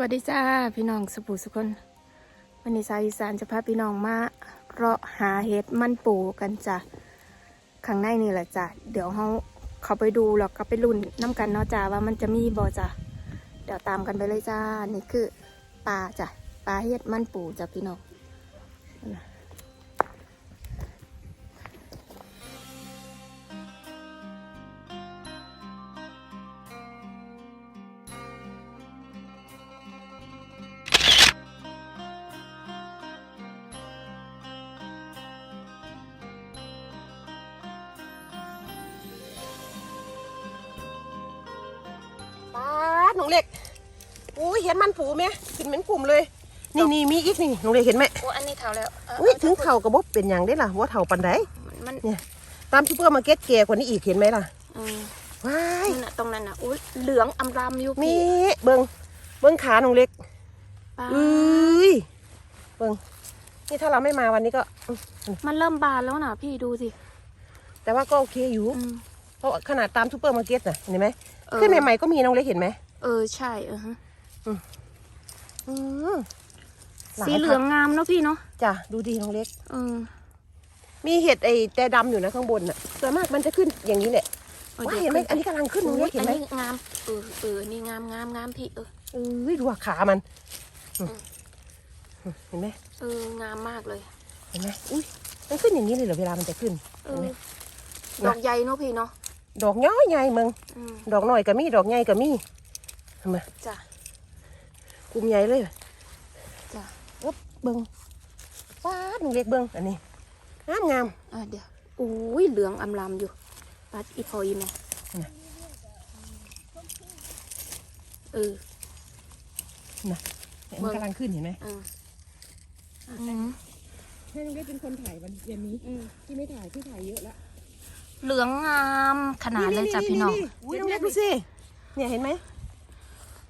วัสดีจ้าพี่น้องสปูสุคนวันนี้สายอีสานจะพาพี่น้องมาเลาะหาเห็ดมันปูกันจ้ะข้างในนี่แหละจ้ะเดี๋ยวเขาเขาไปดูแล้วก็ไปลุ่นน้ำกันเนาะจ้าว่ามันจะมีบ่จ้ะเดี๋ยวตามกันไปเลยจ้านี่คือปลาจ้ะปลาเห็ดมันปูจ้ะพี่น้อง อุ้ยเห็นมันผูไหมขึ้นเหม็นกลุ่มเลย นี่นี่มีอีกนี่น้องเล็กเห็นไหมโอ้อันนี้เท่าแล้วอุ้ยถึงเข่ากระบบเป็นอย่างได้ล่ะว่าเท่าปันไดมันเนี่ยตามซูเปอร์มาร์เก็ตแก่กว่านี้อีกเห็นไหมล่ะอืมว้ายนั่นน่ะตรงนั้นน่ะอุ้ยเหลืองอำรำอยู่มีพี่เบิ้งเบิ้งขาน้องเล็กปลาเอ้ยเบิ้งนี่ถ้าเราไม่มาวันนี้ก็อืมมันเริ่มบานแล้วนะพี่ดูสิ แต่ว่าก็โอเคอยู่อืมเพราะขนาดตามซูเปอร์มาร์เก็ตน่ะเห็นไหมเออขึ้นใหม่ๆก็มีน้องเล็กเห็นไหม เออใช่เออฮะอืมาย สีเหลืองงามเนาะพี่เนาะจ้ะดูดีน้องเล็กเออมีเห็ดไอ้แต่ดำอยู่นะข้างบนน่ะส่วนมากมันจะขึ้นอย่างนี้แหละออว้าดี๋วเห็นไหมอันนี้กำลังขึ้นน้องเล็กเห็นไหมอังามเออเออนี่งามงามงามพี่เออเอ้ยดูว่าขามันอืมเห็นไหมเอองามมากเลยเห็นไหมอุ้ยมันขึ้นอย่างนี้เลยเหรอเวลามันจะขึ้นเอเห็นอไหมดอกใหญ่เนาะพี่เนาะดอกย้อยใหญ่มึงอืมดอกหน่อยก็มีดอกใหญ่ก็มีเห็นไหมจ้ะ กลุ่มใหญ่เลยจ้ะอุ๊บเบิ้งฟ้าดมึงเล็กเบิ้งอันนี้งามงามอะเดี๋ยวอุ้ยเหลืองอำลำอยู่ปัดอีพออีแม่น่ะเออเนี่ยมันกำลังขึ้นเห็นไหมเอออืมให้น้องเล็กเป็นคนถ่ายวันเย็นนี้อืมที่ไม่ถ่ายที่ถ่ายเยอะแล้วเหลืองงามขนาดเลยจ้ะพี่น้องอุ้ยน้องเล็กดูสิเนี่ยเห็นไหม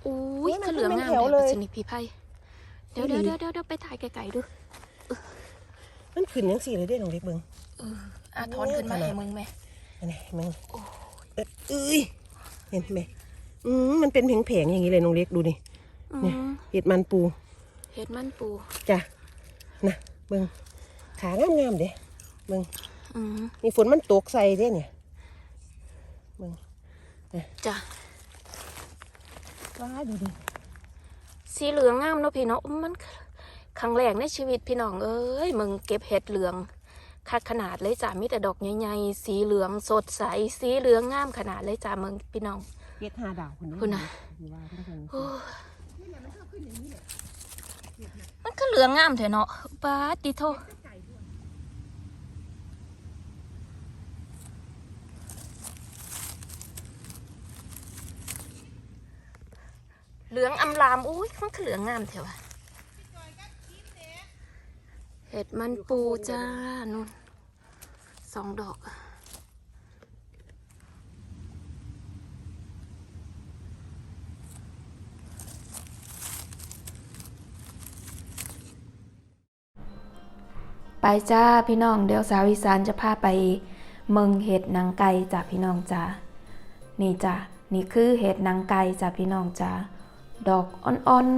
อุ้อุ๊ยยมันคือเหลืองงามเป็นแถวเลเลยย สนิทพี่ไพ่เดี๋ยวอีเดี๋ยวหลีเดี๋ยวเดี๋ยวไปถ่ายไกลๆดูมันขึ้นยังสี่เลยเด้น้องเล็กเบิ้งเอออะถอนขึ้นมาขนาดให้มึงแม่ อันนี้มึงเอ้ยเอ้ยเห็นไหมอืมมันเป็นแผงๆอย่างนี้เลยน้องเล็กดูดิอืเนี่ยมเห็ดมันปูเห็ดมันปูจ้ะนะเบิ้งขางามงามๆเด้เบิ้งอืมนี่ฝนมันตกใส่เด้เนี่ยเบิ้งจ้ะ ว้าดูดิสีเหลืองงามเนาะพี่เนาะอุ๊ยมันครั้งแรกในชีวิตพี่น้องเอ้ยมึงเก็บเห็ดเหลืองคักขนาดเลยจ้ะมีแต่ดอกใหญ่ๆสีเหลืองสดใสสีเหลืองงามขนาดเลยจ้ะมึงพี่น้องเห็ดหาดาวคนนี้คุณน่ะว่าเพิ่นเพิ่นโอ้มันก็เหลืองงามเถอะเนาะป้าดดิโท เหลืองอำลามอุ้ยมันก็เหลืองงามเถอะวะเห็ดมันปูจ้านุ่นสองดอกไปจ้าพี่น้องเดี๋ยวสาวอีสานจะพาไปเมืองเห็ดนางไก่จ้าพี่น้องจ้านี่จ้านี่คือเห็ดนางไก่จ้าพี่น้องจ้า ดอกอ่อน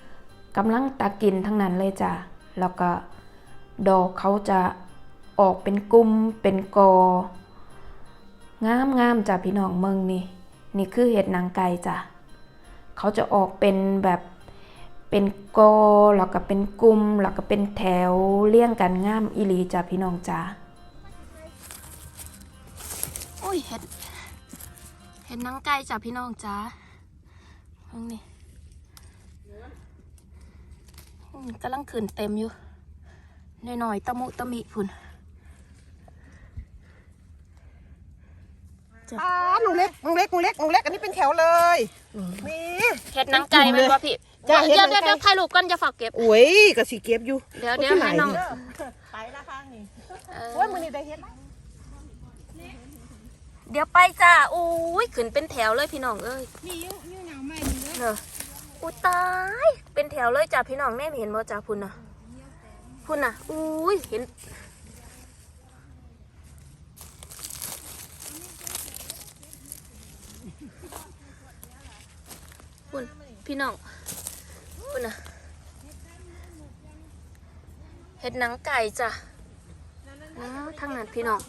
ๆกำลังตากินทั้งนั้นเลยจ้าแล้วก็ดอกเขาจะออกเป็นกลุ่มเป็นกองามงามๆจ้าพี่น้องเมืองนี่ นี่คือเห็ดนางไก่จ้าเขาจะออกเป็นแบบเป็นกอแล้วก็เป็นกลุ่มแล้วก็เป็นแถวเลี่ยงกันงามอีหลีจ้ะพี่น้องจ้าโอ้ยเห็ดเห็ดนังไก่จ้ะพี่น้องจ้าฟังนี่อืม กำลังขึ้นเต็มอยู่หน่อยๆตะมุตะมิพุ่นจ้ะอ่าน้องเล็กน้องเล็กน้องเล็กน้องเล็ก อันนี้เป็นแถวเลยนี่เห็ดนังไก่มันวะพี่จ้ะเห็ดเดี๋ยวหนัเดี๋ยวงไก่เดี๋ยวถ่ายรูปกันจะฝากเก็บโอ้ยกะสิเก็บอยู่ เดี๋ยวเดี๋ยวให้น้องไปละข้างนี่เออโอ้ยมือนี่ได้เห็ดไหมเดี๋ยวไปจ้าอุ้ยขึ้นเป็นแถวเลยพี่น้องเอ้ยนี่ยุ่ยุ่หนาวใหม่นี่เลยเนอะ อุ้ตาย เป็นแถวเลยจ้าพี่น้องแน่เห็นบ่จ้าพุ่นน่ะพุ่นน่ะอุ้ยเห็น พุ่นพี่น้องคุณนะเห็ดหนังไก่จ้ะอ้าทางนั้นพี่น้อง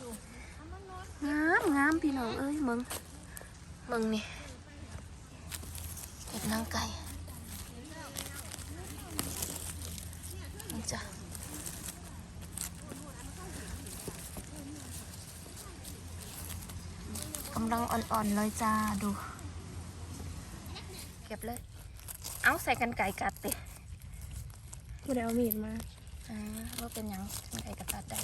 งามงามพี่น้องเอ้ยมึงมึงนี่เห็ดหนังไก่นี่ จ้ะกำลังอ่อนๆเลยจ้าดู เก็บเลย เอาใส่กันไก่กัดติไม่ได้เอามีดมาอ่าว่าเป็นหยังกันไก่กัดตัดได้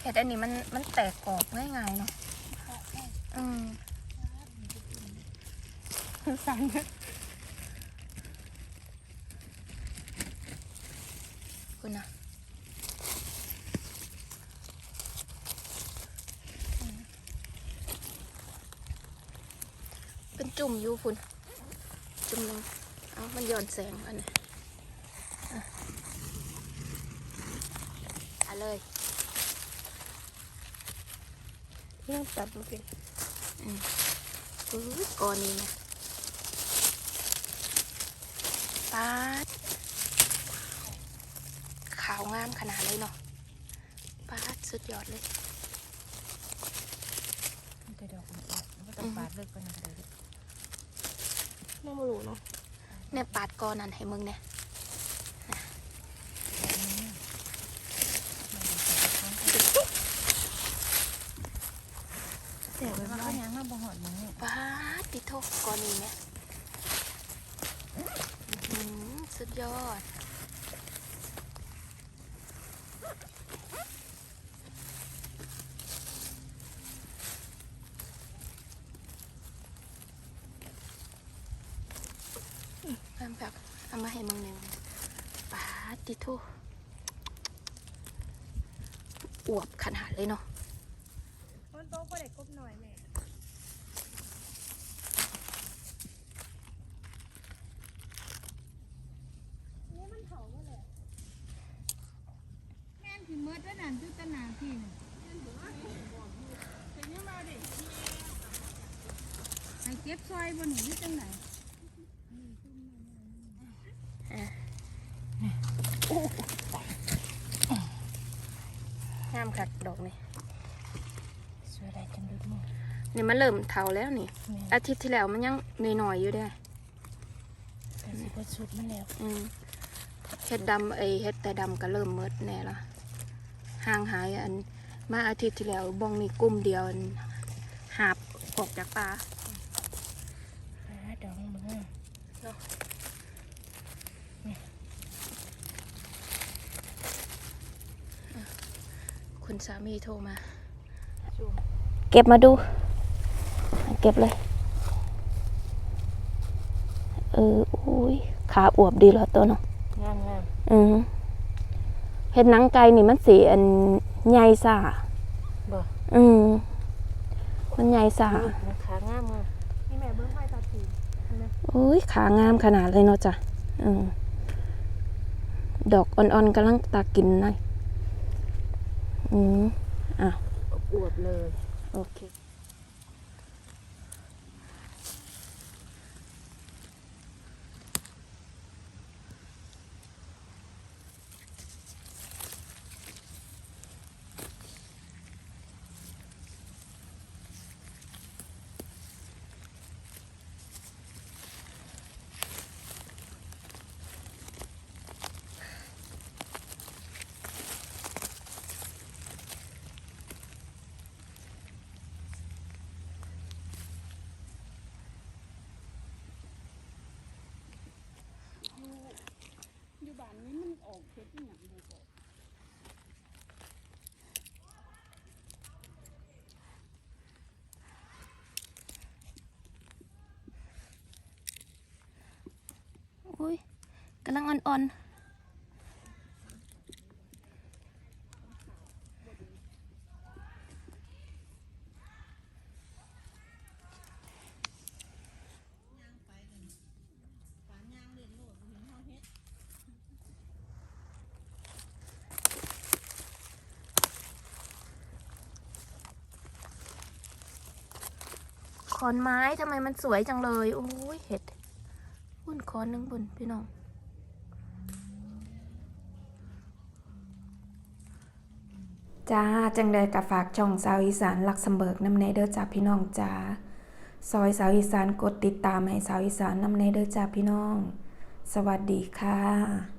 เห็ดอันนี้มันมันแตกกรอบง่ายๆเนาะอืม สั่นคุณนะอืมเป็นจุ่มอยู่คุณ จุ่มหนึงเอามันย้อนแสงอันนี้อะเอาเลยเรื่องตัดมาเป็นอุ้ยก่อนนี้นะ ปาดขาวงามขนาดเลยเนาะปาดสุดยอดเลยมันจะดอกมันออกมันก็ต้องปาดเลิกกันนะเลยน้องมาลูเนาะเนี่ยปาดก่อนนั่นให้มึงเนี่ยเสียไปมันบ้าก็งยังมาบ่หอดมึงเนี่ยปาดติโทก่อนนี้เนี่ยอื้อหือ สุดยอดทำแบบเอามาให้มึงหนึ่งปาติโทอวบขนาดเลยเนาะ มันโต๊ะก็เด็กกบหน่อยแม่นี่มันเผาก็เลย แม่นที่มืดแล้วนั่นคือตะนาพี่น่ะให้เก็บซอยบนหนีจังไหนงามคักดอกนี่สวยได้จังดุดมือนี่มันเริ่มเทาแล้วนี่แม่นอาทิตย์ที่แล้วมันยังหน่อยๆอยู่เด้อแต่สิเพิ่นสุดมันแล้วอืมเฮ็ดดำไอยเฮ็ดแต่ดำก็เริ่มเมิดแน่ละ ห่างหายอันมาอาทิตย์ที่แล้วบ้องนี่กลุ่มเดียวอันหาบออกจากป่าปาดดอกมึงอะคุณสามีโทรมาจุ่มเก็บมาดู เก็บเลย เออ อุ้ย ขาอวบดีแล้วตัวเนาะงามงามอืม เห็ดหนังไก่นี่มันสีอันใหญ่ซ่าบ่อืมมันใหญ่ซ่ามันขางามงามนี่แม่เบิ้งไฟตาตีอุ้ยขางามขนาดเลยเนาะจ้ะอืมดอกอ่อนๆกำลังตากินหน่อยอืมอะอวบเลย โอเค อุ้ยกำลังอ่อนๆ อนไม้ทำไมมันสวยจังเลย โอ้ยเห็ดบุ่นคอนหนึ่งบุ่นพี่น้องจ้าจังใดกับฝากช่องสาวอีสานลักสมเบิกน้ำในเด้อจ้าพี่น้องจ้าซอยสาวอีสานกดติดตามให้สาวอีสานน้ำในเด้อจ้าพี่น้อง สวัสดีค่ะ